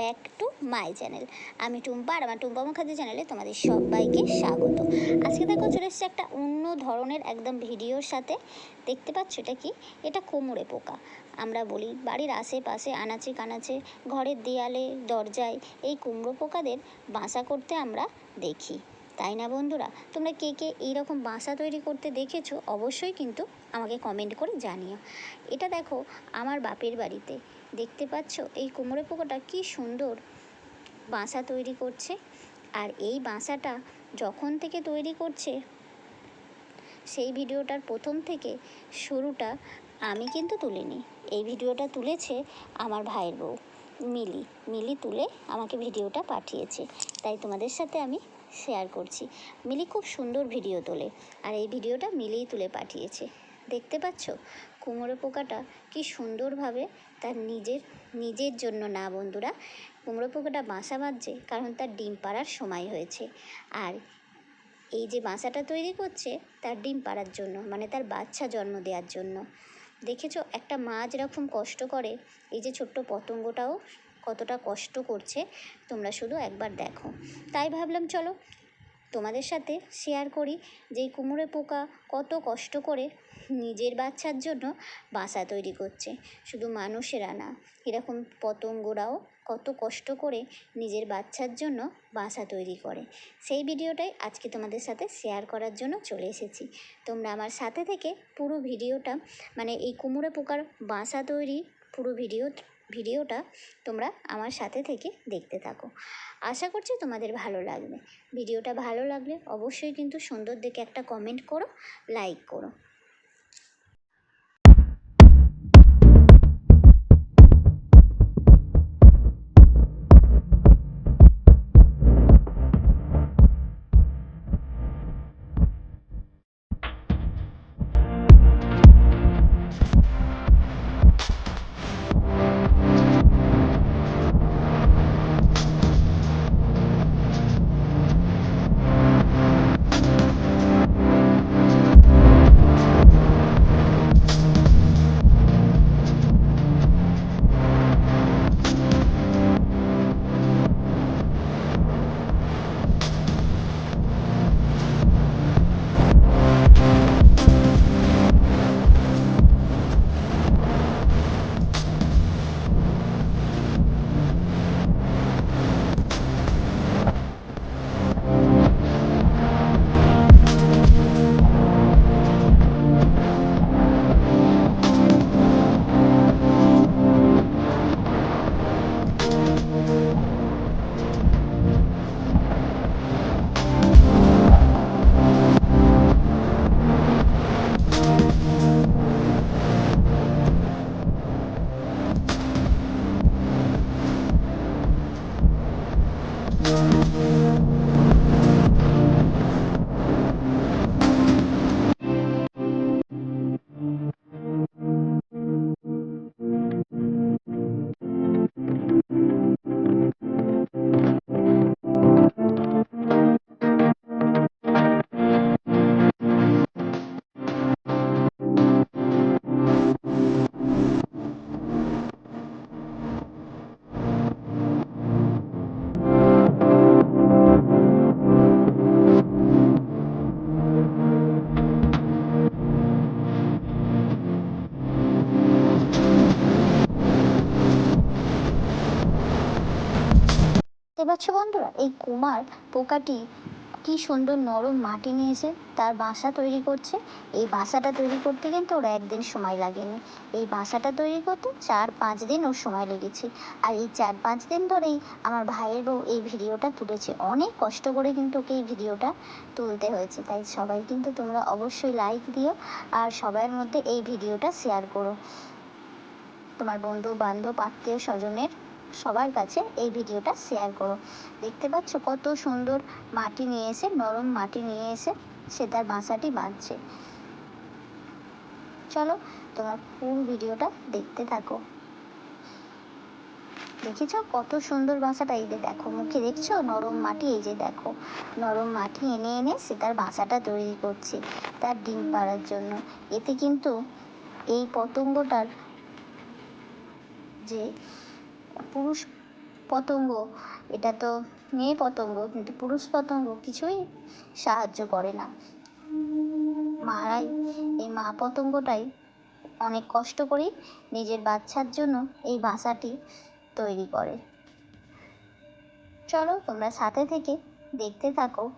Back to my channel আমি টুম্পা আর আমার টুম্পা মুখার্জি চ্যানেলে তোমাদের সবাইকে স্বাগত। আজকে দেখো চলে এসেছে একটা অন্য ধরনের একদম ভিডিওর সাথে। দেখতে পাচ্ছ এটা কি? এটা কোমরে পোকা। আমরা বলি বাড়ির আশেপাশে, আনাচে কানাচে, ঘরের দেয়ালে, দরজায় এই কুমড়ো পোকাদের বাসা করতে আমরা দেখি। তাই না বন্ধুরা? তোমরা কে কে এইরকম বাসা তৈরি করতে দেখেছ অবশ্যই কিন্তু আমাকে কমেন্ট করে জানিও। এটা দেখো আমার বাপের বাড়িতে। দেখতে পাচ্ছ এই কুমড়ো পোকাটা কি সুন্দর বাসা তৈরি করছে। আর এই বাসাটা যখন থেকে তৈরি করছে, সেই ভিডিওটার প্রথম থেকে শুরুটা আমি কিন্তু তুলিনি। এই ভিডিওটা তুলেছে আমার ভাইয়ের বউ, মিলি। মিলি তুলে আমাকে ভিডিওটা পাঠিয়েছে। তাই তোমাদের সাথে আমি শেয়ার করছি। মিলি খুব সুন্দর ভিডিও তোলে, আর এই ভিডিওটা মিলেই তুলে পাঠিয়েছে। দেখতে পাচ্ছ? কুমড়ো পোকাটা কি সুন্দরভাবে তার নিজের নিজের জন্য না বন্ধুরা কুমড়ো পোকাটা বাসা বাঁধছে কারণ তার ডিম পাড়ার সময় হয়েছে। আর এই যে বাসাটা তৈরি করছে তার ডিম পাড়ার জন্য মানে তার বাচ্চা জন্ম দেওয়ার জন্য। দেখেছ? একটা মা যেরকম কষ্ট করে, এই যে ছোট্ট পতঙ্গটাও কতটা কষ্ট করছে, তোমরা শুধু একবার দেখো। তাই ভাবলাম, চলো তোমাদের সাথে শেয়ার করি যে কুমড়ো পোকা কত কষ্ট করে নিজের বাচ্চার জন্য বাসা তৈরি করছে। শুধু মানুষেরা না, এরকম পতঙ্গরাও কত কষ্ট করে নিজের বাচ্চার জন্য বাসা তৈরি করে। সেই ভিডিওটাই আজকে তোমাদের সাথে শেয়ার করার জন্য চলে এসেছি। তোমরা আমার সাথে থেকে পুরো ভিডিওটা মানে এই কুমড়ো পোকার বাসা তৈরি পুরো ভিডিও ভিডিওটা তোমরা আমার সাথে থেকে দেখতে থাকো। আশা করছি তোমাদের ভালো লাগবে। ভিডিওটা ভালো লাগলে অবশ্যই কিন্তু সুন্দর দেখে একটা কমেন্ট করো লাইক করো। পাচ্ছ বন্ধুরা? এই কুমার পোকাটি কি সুন্দর নরম মাটি নিয়েছে, তার বাসা তৈরি করছে। এই বাসাটা তৈরি করতে কিন্তু ওর একদিন সময় লাগেনি। এই বাসাটা তৈরি করতে চার পাঁচ দিন ওর সময় লেগেছে। আর এই চার পাঁচ দিন ধরেই আমার ভাইয়ের বউ এই ভিডিওটা তুলেছে। অনেক কষ্ট করে কিন্তু ওকে এই ভিডিওটা তুলতে হয়েছে। তাই সবাই কিন্তু তোমরা অবশ্যই লাইক দিও আর সবার মধ্যে এই ভিডিওটা শেয়ার করো। তোমার বন্ধু বান্ধব আত্মীয় স্বজনের সবার কাছে এই ভিডিওটা শেয়ার করো। দেখতে পাচ্ছ কত সুন্দর মাটি নিয়ে এসে, নরম মাটি নিয়ে এসে সে তার বাসাটি বাঁধছে। চলো তোমার ফুল ভিডিওটা দেখতে থাকো। দেখেছ কত সুন্দর বাসাটা? এই যে দেখো, মুখে দেখছ? নরম মাটি, এই যে দেখো। নরম মাটি এনে এনে সে তার বাসাটা তৈরি করছে তার ডিম পাড়ার জন্য। এতে কিন্তু এই পতঙ্গটার যে পুরুষ পতঙ্গ। এটা তো মেয়ে পতঙ্গ, কিন্তু পুরুষ পতঙ্গ কিছুই সাহায্য করে না। মারাই, এই মা পতঙ্গটাই অনেক কষ্ট করে নিজের বাচ্চার জন্য এই বাসাটি তৈরি করে। চলো তোমরা সাথে থেকে দেখতে থাকো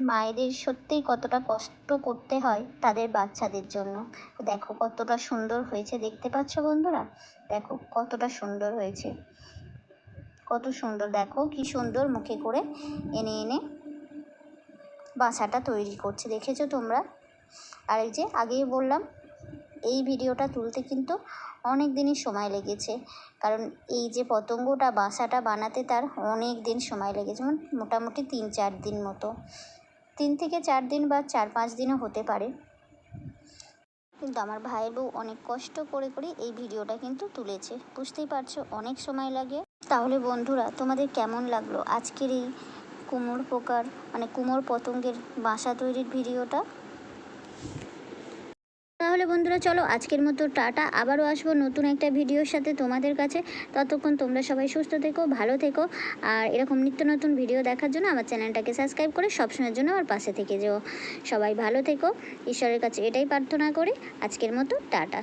মায়েদের সত্যিই কতটা কষ্ট করতে হয় তাদের বাচ্চাদের জন্য। দেখো কতটা সুন্দর হয়েছে, দেখতে পাচ্ছ বন্ধুরা? দেখো কতটা সুন্দর হয়েছে। কত সুন্দর, দেখো কি সুন্দর মুখে করে এনে এনে বাসাটা তৈরি করছে। দেখেছ তোমরা? আর এই যে আগেই বললাম এই ভিডিওটা তুলতে কিন্তু অনেক দিনই সময় লেগেছে। কারণ এই যে পতঙ্গটা, বাসাটা বানাতে তার অনেক দিন সময় লেগেছে মানে মোটামুটি তিন চার দিন মতো। তিন থেকে চার দিন বা চার পাঁচ দিনও হতে পারে। কিন্তু আমার ভাইয়ের বউ অনেক কষ্ট করে করে এই ভিডিওটা কিন্তু তুলেছে। বুঝতেই পারছ, অনেক সময় লাগে। তাহলে বন্ধুরা, তোমাদের কেমন লাগল আজকের এই কুমোর পোকার মানে কুমোর পতঙ্গের বাসা তৈরির ভিডিওটা? তাহলে বন্ধুরা চলো আজকের মতো টাটা। আবারও আসব নতুন একটা ভিডিওর সাথে তোমাদের কাছে। ততক্ষণ তোমরা সবাই সুস্থ থেকো, ভালো থেকো। আর এরকম নিত্য নতুন ভিডিও দেখার জন্য আমার চ্যানেলটাকে সাবস্ক্রাইব করে সবসময়ের জন্য আমার পাশে থেকে যেও। সবাই ভালো থেকো। ঈশ্বরের কাছে এটাই প্রার্থনা করি। আজকের মতো টাটা।